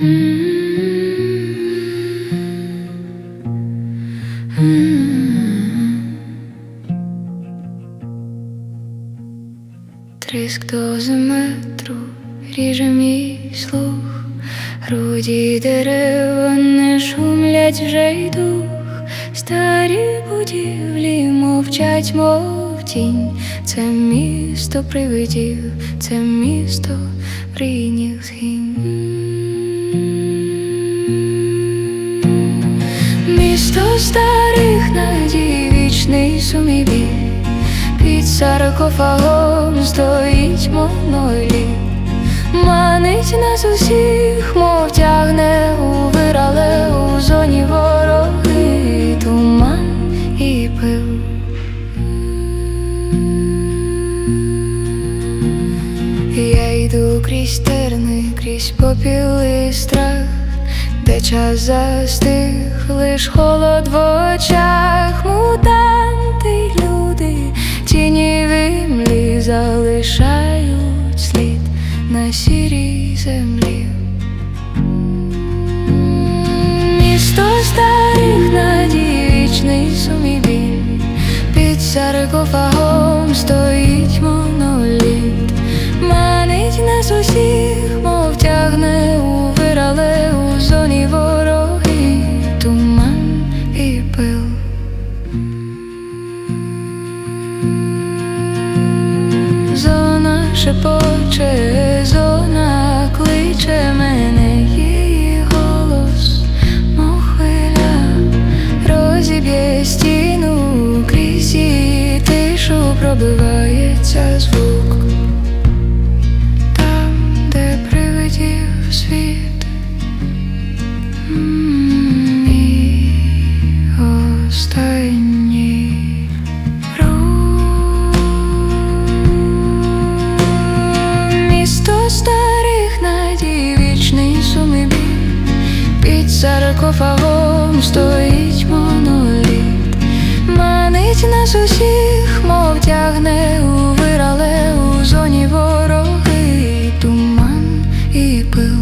Триск дозиметру ріже мій слух, груді дерева не шумлять вже й дух, старі будівлі мовчать, мов тінь, це місто привидів, це місто прийняв згінь. Старих надій, вічний сумібій, під саркофагом стоїть моноліт, манить нас усіх, мов тягне у вир, але у зоні вороги, туман і пил. Я йду крізь терни, крізь попіл страх, де час застиг, лиш холод в очах, мутанти люди, тіні вимлі залишають слід на сірій землі. Місто старих надій, шепоче, зона кличе мене, її голос, мов хвиля, розіб'є стіну крізь її тишу пробивається звук. саркофагом стоїть моноліт, манить нас усіх, мов тягне у вирале у зоні вороги, туман і пил.